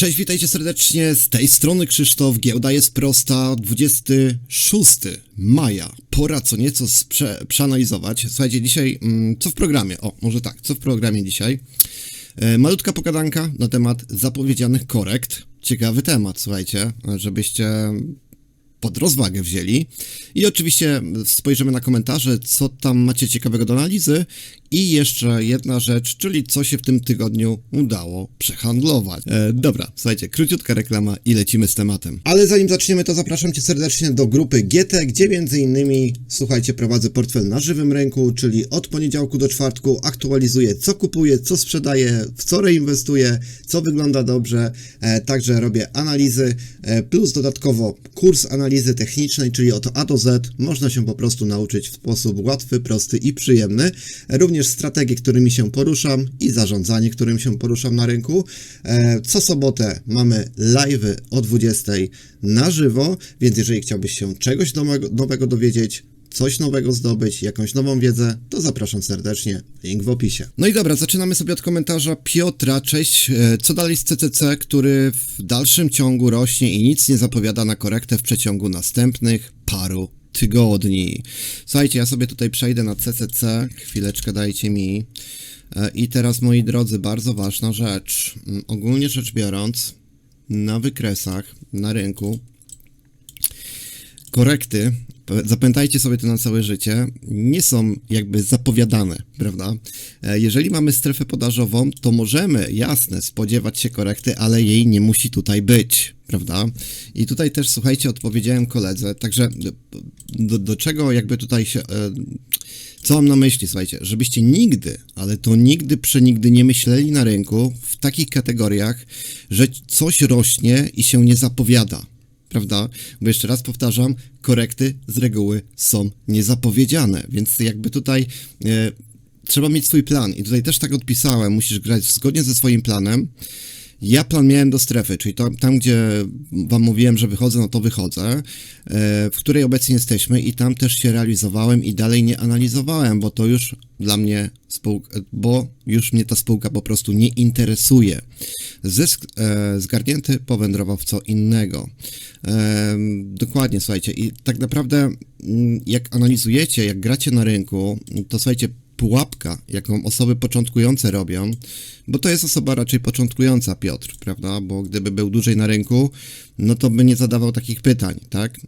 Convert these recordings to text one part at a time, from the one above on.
Cześć, witajcie serdecznie. Z tej strony Krzysztof. Giełda jest prosta. 26 maja. Pora co nieco sprze- przeanalizować. Słuchajcie, dzisiaj mm, co w programie? O, może tak, co w programie dzisiaj? E, malutka pogadanka na temat zapowiedzianych korekt. Ciekawy temat, słuchajcie, żebyście pod rozwagę wzięli. I oczywiście spojrzymy na komentarze, co tam macie ciekawego do analizy. I jeszcze jedna rzecz, czyli co się w tym tygodniu udało przehandlować. E, dobra, słuchajcie, króciutka reklama i lecimy z tematem. Ale zanim zaczniemy, to zapraszam Cię serdecznie do grupy GT, gdzie między innymi, słuchajcie, prowadzę portfel na żywym rynku, czyli od poniedziałku do czwartku aktualizuję, co kupuję, co sprzedaję, w co reinwestuję, co wygląda dobrze. E, także robię analizy, e, plus dodatkowo kurs analizy technicznej, czyli od A do Z. Można się po prostu nauczyć w sposób łatwy, prosty i przyjemny. E, Również strategie, którymi się poruszam i zarządzanie, którym się poruszam na rynku. E, Co sobotę mamy live'y o 20 na żywo, więc jeżeli chciałbyś się czegoś nowego, dowiedzieć, coś nowego zdobyć, jakąś nową wiedzę, to zapraszam serdecznie. Link w opisie. No i dobra, zaczynamy sobie od komentarza Piotra. Cześć. E, Co dalej z CCC, który w dalszym ciągu rośnie i nic nie zapowiada na korektę w przeciągu następnych paru tygodni. Słuchajcie, ja sobie tutaj przejdę na CCC. Chwileczkę dajcie mi. E, I teraz, moi drodzy, bardzo ważna rzecz. Mm, Ogólnie rzecz biorąc, na wykresach, na rynku, korekty, zapamiętajcie sobie to na całe życie, nie są jakby zapowiadane, prawda? E, Jeżeli mamy strefę podażową, to możemy, jasne, spodziewać się korekty, ale jej nie musi tutaj być, prawda? I tutaj też, słuchajcie, odpowiedziałem koledze, także do, do, czego jakby tutaj się... E, co mam na myśli, słuchajcie, żebyście nigdy, ale to nigdy przenigdy nie myśleli na rynku w takich kategoriach, że coś rośnie i się nie zapowiada prawda? Bo jeszcze raz powtarzam, korekty z reguły są niezapowiedziane, więc jakby tutaj e, trzeba mieć swój plan i tutaj też tak odpisałem, musisz grać zgodnie ze swoim planem. Ja plan miałem do strefy, czyli tam, tam gdzie wam mówiłem, że wychodzę, no to wychodzę, e, w której obecnie jesteśmy i tam też się realizowałem i dalej nie analizowałem, bo to już dla mnie spółka, bo już mnie ta spółka po prostu nie interesuje. Zysk e, zgarnięty powędrował w co innego. E, dokładnie, słuchajcie, i tak naprawdę mm, jak analizujecie, jak gracie na rynku, to słuchajcie, pułapka, jaką osoby początkujące robią, bo to jest osoba raczej początkująca, Piotr, prawda? Bo gdyby był dłużej na rynku, no to by nie zadawał takich pytań, tak?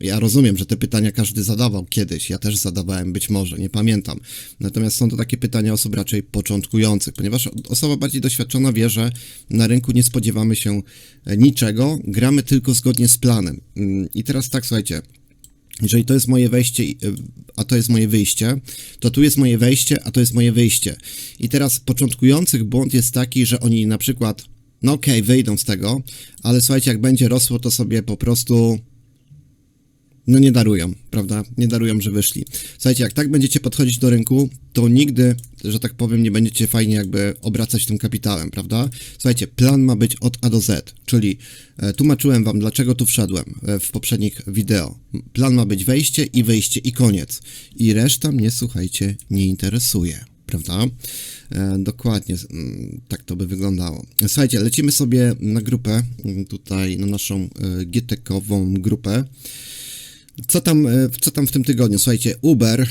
Ja rozumiem, że te pytania każdy zadawał kiedyś, ja też zadawałem, być może, nie pamiętam. Natomiast są to takie pytania osób raczej początkujących, ponieważ osoba bardziej doświadczona wie, że na rynku nie spodziewamy się niczego, gramy tylko zgodnie z planem. I teraz tak, słuchajcie, jeżeli to jest moje wejście, y, a to jest moje wyjście, to tu jest moje wejście, a to jest moje wyjście. I teraz początkujących błąd jest taki, że oni na przykład, no okej, wyjdą z tego, ale słuchajcie, jak będzie rosło, to sobie po prostu no nie darują, prawda? Nie darują, że wyszli. Słuchajcie, jak tak będziecie podchodzić do rynku, to nigdy, że tak powiem, nie będziecie fajnie jakby obracać tym kapitałem, prawda? Słuchajcie, plan ma być od A do Z, czyli e, tłumaczyłem wam, dlaczego tu wszedłem e, w poprzednich wideo. Plan ma być wejście i wyjście i koniec. I reszta mnie, słuchajcie, nie interesuje. Prawda? E, dokładnie mm, tak to by wyglądało. Słuchajcie, lecimy sobie na grupę, mm, tutaj na naszą e, GTK-ową grupę. Co tam, e, co tam w tym tygodniu? Słuchajcie, Uber e,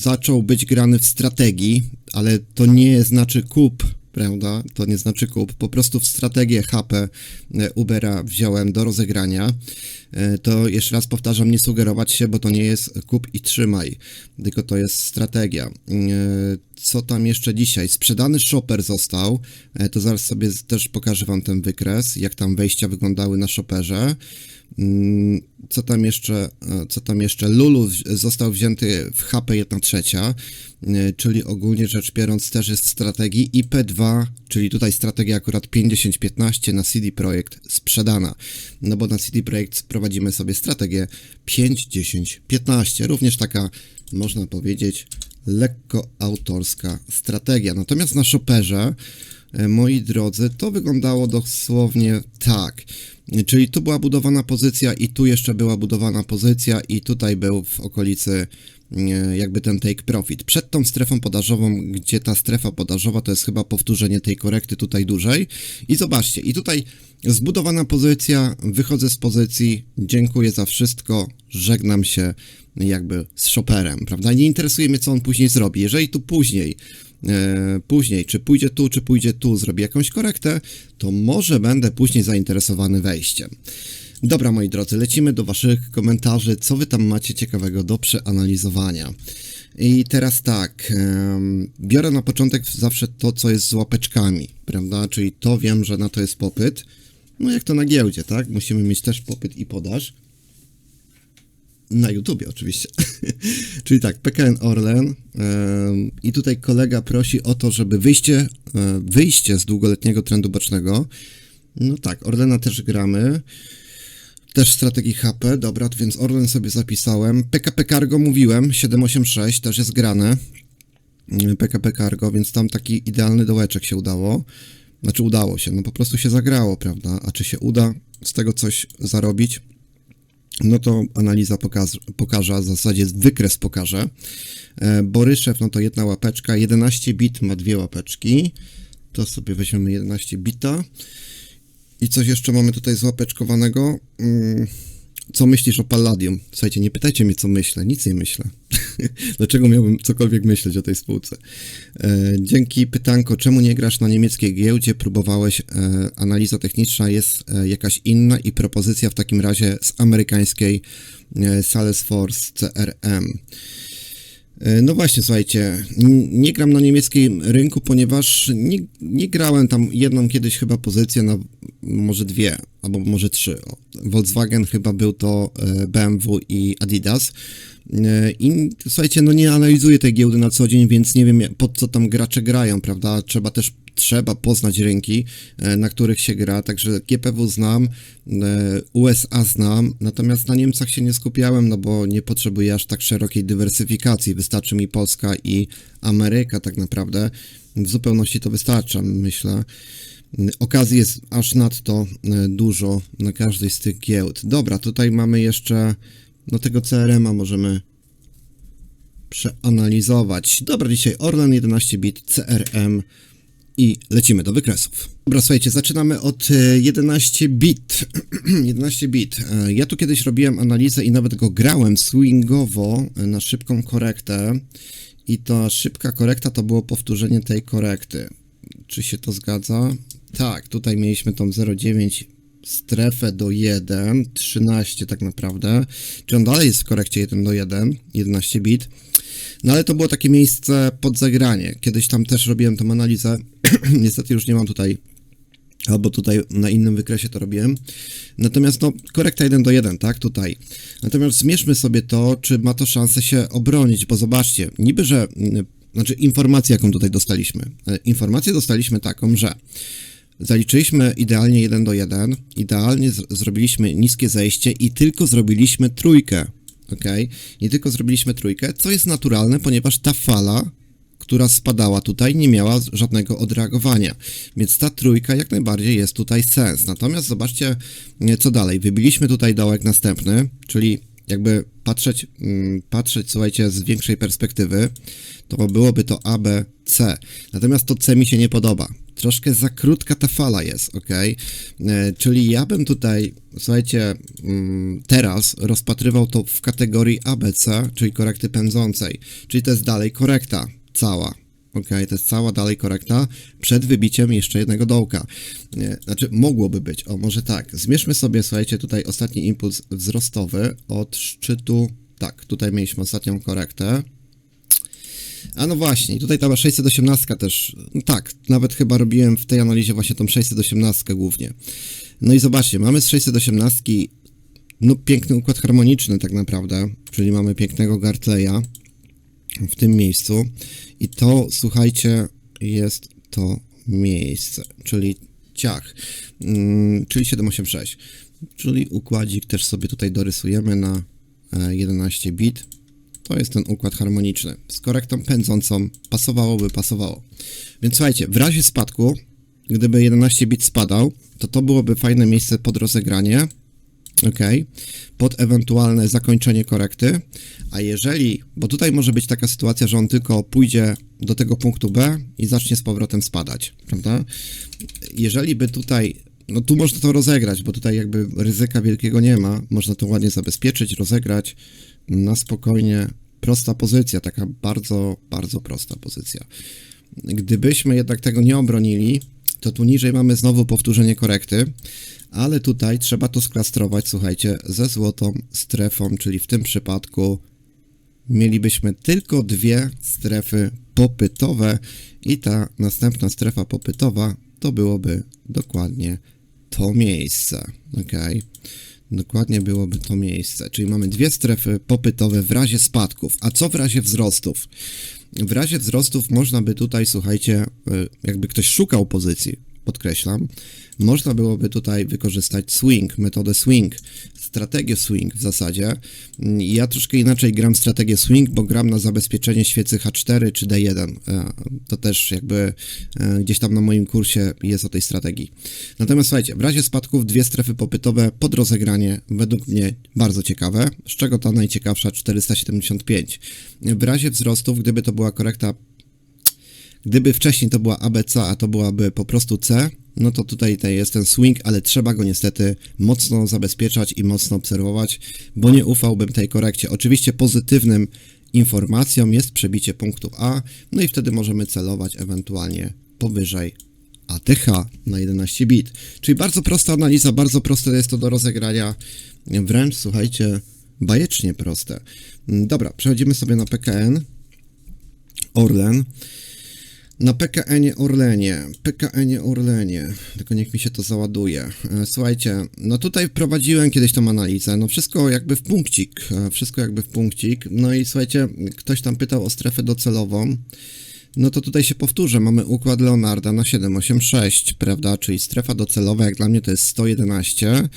zaczął być grany w strategii, ale to nie znaczy kup, prawda? To nie znaczy kup. Po prostu w strategię HP e, Ubera wziąłem do rozegrania. To jeszcze raz powtarzam, nie sugerować się, bo to nie jest kup i trzymaj, tylko to jest strategia. Co tam jeszcze dzisiaj? Sprzedany shopper został. To zaraz sobie też pokażę wam ten wykres, jak tam wejścia wyglądały na shopperze. Mm, Co tam jeszcze, e, co tam jeszcze? Lulu został wzięty w HP 1 trzecia, e, czyli ogólnie rzecz biorąc też jest strategii i P2, czyli tutaj strategia akurat 50-15 na CD Projekt sprzedana. No bo na CD Projekt prowadzimy sobie strategię 5-10-15, również taka można powiedzieć lekko autorska strategia. Natomiast na shopperze moi drodzy, to wyglądało dosłownie tak. Czyli tu była budowana pozycja i tu jeszcze była budowana pozycja i tutaj był w okolicy e, jakby ten take profit. Przed tą strefą podażową, gdzie ta strefa podażowa to jest chyba powtórzenie tej korekty tutaj dłużej. I zobaczcie, i tutaj zbudowana pozycja, wychodzę z pozycji, dziękuję za wszystko, żegnam się jakby z shopperem, prawda? Nie interesuje mnie, co on później zrobi. Jeżeli tu później e, później, czy pójdzie tu, czy pójdzie tu, zrobi jakąś korektę, to może będę później zainteresowany wejściem. Dobra, moi drodzy, lecimy do Waszych komentarzy. Co Wy tam macie ciekawego do przeanalizowania? I teraz tak, biorę na początek zawsze to, co jest z łapeczkami, prawda? Czyli to wiem, że na to jest popyt. No jak to na giełdzie, tak? Musimy mieć też popyt i podaż. Na YouTubie oczywiście. Czyli tak, PKN Orlen i tutaj kolega prosi o to, żeby wyjście, e, wyjście z długoletniego trendu bocznego. No tak, Orlena też gramy. Też strategii HP, dobra, więc Orlen sobie zapisałem. PKP Cargo mówiłem, 786 też jest grane. PKP Cargo, więc tam taki idealny dołeczek się udało. Znaczy udało się, no po prostu się zagrało, prawda? A czy się uda z tego coś zarobić? No to analiza pokaże, pokaże w zasadzie wykres pokaże. E, Boryszew, no to jedna łapeczka, 11 bit ma dwie łapeczki. To sobie weźmiemy 11 bita. I coś jeszcze mamy tutaj złapeczkowanego. Mm, Co myślisz o Palladium? Słuchajcie, nie pytajcie mnie, co myślę. Nic nie myślę. Dlaczego miałbym cokolwiek myśleć o tej spółce? E, dzięki pytanko, czemu nie grasz na niemieckiej giełdzie? Próbowałeś, e, analiza techniczna jest e, jakaś inna i propozycja w takim razie z amerykańskiej e, Salesforce CRM. E, No właśnie, słuchajcie, nie gram na niemieckim rynku, ponieważ nie, nie grałem tam jedną kiedyś chyba pozycję na może dwie, albo może trzy. Volkswagen chyba był to e, BMW i Adidas. E, I słuchajcie, no nie analizuję tej giełdy na co dzień, więc nie wiem pod co tam gracze grają, prawda? Trzeba też trzeba poznać rynki, e, na których się gra, także GPW znam, e, USA znam, natomiast na Niemcach się nie skupiałem, no bo nie potrzebuję aż tak szerokiej dywersyfikacji, wystarczy mi Polska i Ameryka tak naprawdę, w zupełności to wystarcza, myślę. Okazji jest aż nadto e, dużo na każdej z tych giełd. Dobra, tutaj mamy jeszcze, no tego CRM-a możemy przeanalizować. Dobra, dzisiaj Orlen 11 bit, CRM i lecimy do wykresów. Dobra, słuchajcie, zaczynamy od e, 11 bit. 11 bit. E, Ja tu kiedyś robiłem analizę i nawet go grałem swingowo e, na szybką korektę. I ta szybka korekta to było powtórzenie tej korekty. Czy się to zgadza? Tak, tutaj mieliśmy tą 0,9 strefę do 1, 13 tak naprawdę. Czy on dalej jest w korekcie 1 do 1, 11 bit. No ale to było takie miejsce pod zagranie. Kiedyś tam też robiłem tą analizę. Niestety już nie mam tutaj, albo tutaj na innym wykresie to robiłem. Natomiast no, korekta 1 do 1, tak, tutaj. Natomiast zmierzmy sobie to, czy ma to szansę się obronić, bo zobaczcie, niby, że, mm, znaczy informację, jaką tutaj dostaliśmy. E, Informację dostaliśmy taką, że Zaliczyliśmy idealnie 1 do 1, idealnie zrobiliśmy niskie zejście i tylko zrobiliśmy trójkę, ok? Nie tylko zrobiliśmy trójkę, co jest naturalne, ponieważ ta fala, która spadała tutaj, nie miała żadnego odreagowania, więc ta trójka jak najbardziej jest tutaj sens. Natomiast zobaczcie, co dalej. Wybiliśmy tutaj dołek następny, czyli jakby patrzeć, mm, patrzeć, słuchajcie, z większej perspektywy, to byłoby to A, B, C. Natomiast to C mi się nie podoba. Troszkę za krótka ta fala jest, ok? E, czyli ja bym tutaj, słuchajcie, mm, teraz rozpatrywał to w kategorii ABC, czyli korekty pędzącej. Czyli to jest dalej korekta cała. Ok, to jest cała dalej korekta przed wybiciem jeszcze jednego dołka. Nie, Znaczy, mogłoby być. O, może tak. Zmierzmy sobie, słuchajcie, tutaj ostatni impuls wzrostowy od szczytu. Tak, tutaj mieliśmy ostatnią korektę. A no właśnie, tutaj ta 618 też, no tak, nawet chyba robiłem w tej analizie właśnie tą 618 głównie. No i zobaczcie, mamy z 618 no piękny układ harmoniczny tak naprawdę, czyli mamy pięknego Gartleya w tym miejscu i to, słuchajcie, jest to miejsce, czyli ciach, mm, czyli 786, czyli układzik też sobie tutaj dorysujemy na e, 11 bit. To jest ten układ harmoniczny. Z korektą pędzącą pasowałoby, pasowało. Więc słuchajcie, w razie spadku gdyby 11 bit spadał, to to byłoby fajne miejsce pod rozegranie, ok, pod ewentualne zakończenie korekty, a jeżeli, bo tutaj może być taka sytuacja, że on tylko pójdzie do tego punktu B i zacznie z powrotem spadać, prawda? Jeżeli by tutaj, no tu można to rozegrać, bo tutaj jakby ryzyka wielkiego nie ma, można to ładnie zabezpieczyć, rozegrać. Na spokojnie, prosta pozycja, taka bardzo, bardzo prosta pozycja. Gdybyśmy jednak tego nie obronili, to tu niżej mamy znowu powtórzenie korekty, ale tutaj trzeba to sklastrować, słuchajcie, ze złotą strefą, czyli w tym przypadku mielibyśmy tylko dwie strefy popytowe i ta następna strefa popytowa to byłoby dokładnie to miejsce, ok? Dokładnie byłoby to miejsce, czyli mamy dwie strefy popytowe w razie spadków. A co w razie wzrostów? W razie wzrostów można by tutaj, słuchajcie, y, jakby ktoś szukał pozycji, podkreślam, można byłoby tutaj wykorzystać swing, metodę swing, strategię swing w zasadzie. Ja troszkę inaczej gram strategię swing, bo gram na zabezpieczenie świecy H4 czy D1. E, to też jakby e, gdzieś tam na moim kursie jest o tej strategii. Natomiast słuchajcie, w razie spadków dwie strefy popytowe pod rozegranie według mnie bardzo ciekawe, z czego ta najciekawsza 475. W razie wzrostów, gdyby to była korekta Gdyby wcześniej to była ABC, a to byłaby po prostu C, no to tutaj jest ten swing, ale trzeba go niestety mocno zabezpieczać i mocno obserwować, bo nie ufałbym tej korekcie. Oczywiście pozytywnym informacją jest przebicie punktu A, no i wtedy możemy celować ewentualnie powyżej ATH na 11 bit. Czyli bardzo prosta analiza, bardzo proste jest to do rozegrania, wręcz słuchajcie, bajecznie proste. Dobra, przechodzimy sobie na PKN. Orlen. Na PKN-ie Orlenie, PKN-ie Orlenie, tylko niech mi się to załaduje. E, słuchajcie, no tutaj wprowadziłem kiedyś tą analizę, no wszystko jakby w punkcik, e, wszystko jakby w punkcik. No i słuchajcie, ktoś tam pytał o strefę docelową. No to tutaj się powtórzę, mamy układ Leonarda na 786, prawda, czyli strefa docelowa jak dla mnie to jest 111,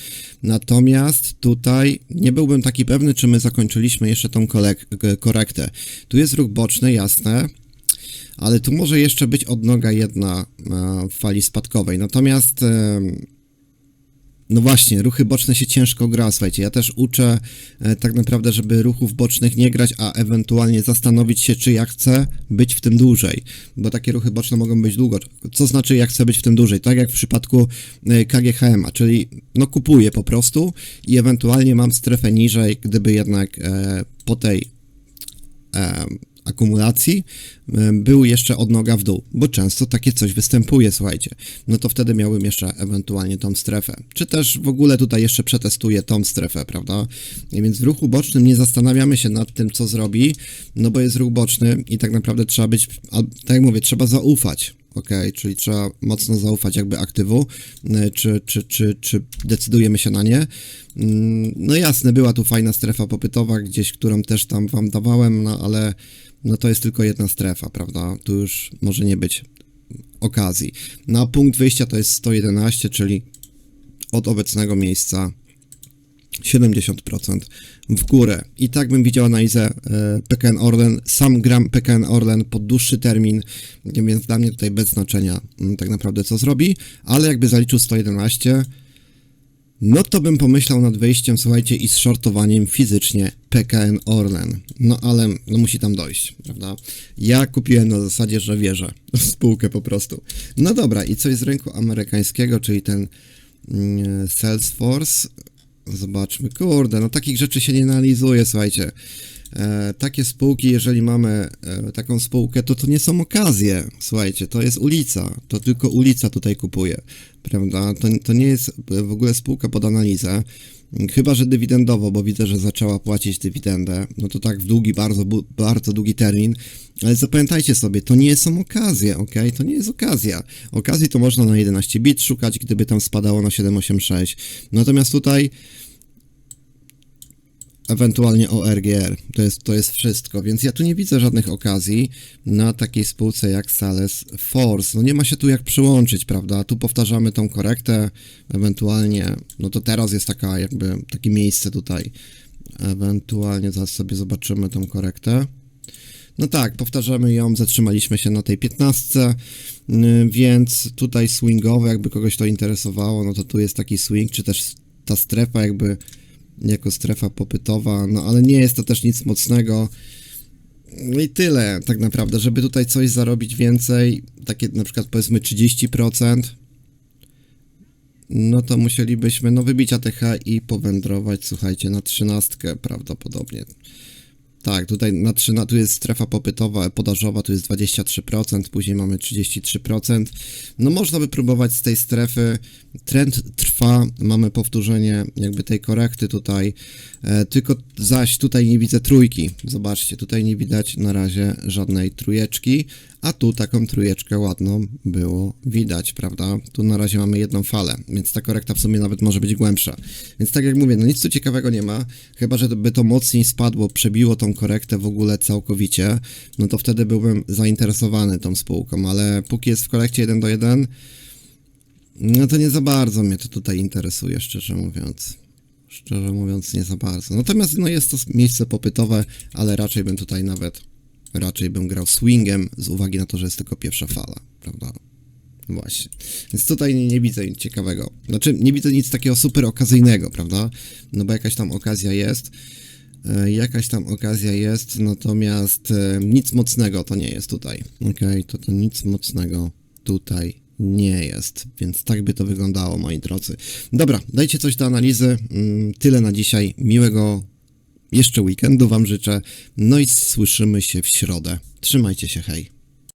natomiast tutaj nie byłbym taki pewny, czy my zakończyliśmy jeszcze tą korektę. Tu jest ruch boczny, jasne, ale tu może jeszcze być odnoga jedna e, w fali spadkowej. Natomiast e, no właśnie, ruchy boczne się ciężko gra, słuchajcie, ja też uczę e, tak naprawdę, żeby ruchów bocznych nie grać, a ewentualnie zastanowić się, czy ja chcę być w tym dłużej, bo takie ruchy boczne mogą być długo. Co znaczy, ja chcę być w tym dłużej? Tak jak w przypadku KGHM-a, czyli no kupuję po prostu i ewentualnie mam strefę niżej, gdyby jednak po tej akumulacji był jeszcze odnoga w dół, bo często takie coś występuje, słuchajcie. No to wtedy miałbym jeszcze ewentualnie tą strefę. Czy też w ogóle tutaj jeszcze przetestuję tą strefę, prawda? I więc w ruchu bocznym nie zastanawiamy się nad tym, co zrobi, no bo jest ruch boczny i tak naprawdę trzeba być, tak jak mówię, trzeba zaufać, ok, czyli trzeba mocno zaufać jakby aktywu, czy, czy, czy, czy decydujemy się na nie. Mm, no jasne, była tu fajna strefa popytowa gdzieś, którą też tam wam dawałem, no ale no to jest tylko jedna strefa, prawda? Tu już może nie być okazji. Na punkt wyjścia to jest 111, czyli od obecnego miejsca 70% w górę. I tak bym widział analizę e, PKN Orlen. Sam gram PKN Orlen pod dłuższy termin, więc dla mnie tutaj bez znaczenia mm, tak naprawdę co zrobi, ale jakby zaliczył 111, no to bym pomyślał nad wejściem, słuchajcie, i shortowaniem fizycznie PKN Orlen. No ale no musi tam dojść, prawda? Ja kupiłem na zasadzie, że wierzę w spółkę po prostu. No dobra, i coś z rynku amerykańskiego, czyli ten mm, Salesforce. Zobaczmy, kurde, no takich rzeczy się nie analizuje, słuchajcie. E, takie spółki, jeżeli mamy e, taką spółkę, to to nie są okazje, słuchajcie, to jest ulica, to tylko ulica tutaj kupuje, prawda? To, to nie jest w ogóle spółka pod analizę, chyba, że dywidendowo, bo widzę, że zaczęła płacić dywidendę, no to tak w długi, bardzo, bardzo długi termin, ale zapamiętajcie sobie, to nie są okazje, ok? To nie jest okazja. Okazji to można na 11 bit szukać, gdyby tam spadało na 786. Natomiast tutaj ewentualnie ORGR. To jest, to jest wszystko, więc ja tu nie widzę żadnych okazji na takiej spółce jak Sales Force. No nie ma się tu jak przyłączyć, prawda? Tu powtarzamy tą korektę, ewentualnie, no to teraz jest taka jakby, takie miejsce tutaj. Ewentualnie zaraz sobie zobaczymy tą korektę. No tak, powtarzamy ją, zatrzymaliśmy się na tej 15, y, więc tutaj swingowo, jakby kogoś to interesowało, no to tu jest taki swing, czy też ta strefa jakby jako strefa popytowa, no ale nie jest to też nic mocnego. No i tyle tak naprawdę, żeby tutaj coś zarobić więcej, takie na przykład powiedzmy 30%, no to musielibyśmy no wybić ATH i powędrować, słuchajcie, na trzynastkę prawdopodobnie. Tak, tutaj na 13, tu jest strefa popytowa, podażowa, tu jest 23%, później mamy 33%. No można by próbować z tej strefy, trend trwa, mamy powtórzenie jakby tej korekty tutaj, e, tylko zaś tutaj nie widzę trójki, zobaczcie, tutaj nie widać na razie żadnej trójeczki, a tu taką trójeczkę ładną było widać, prawda? Tu na razie mamy jedną falę, więc ta korekta w sumie nawet może być głębsza. Więc tak jak mówię, no nic tu ciekawego nie ma, chyba że by to mocniej spadło, przebiło tą korektę w ogóle całkowicie, no to wtedy byłbym zainteresowany tą spółką, ale póki jest w korekcie 1 do 1, no to nie za bardzo mnie to tutaj interesuje, szczerze mówiąc. Szczerze mówiąc, nie za bardzo. Natomiast no jest to miejsce popytowe, ale raczej bym tutaj nawet, raczej bym grał swingiem z uwagi na to, że jest tylko pierwsza fala, prawda? Właśnie. Więc tutaj nie, nie widzę nic ciekawego. Znaczy, nie widzę nic takiego super okazyjnego, prawda? No bo jakaś tam okazja jest. E, Jakaś tam okazja jest, natomiast e, nic mocnego to nie jest tutaj. Okej, to to nic mocnego tutaj nie jest, więc tak by to wyglądało, moi drodzy. Dobra, dajcie coś do analizy. Mm, Tyle na dzisiaj. Miłego jeszcze weekendu Wam życzę. No i słyszymy się w środę. Trzymajcie się, hej.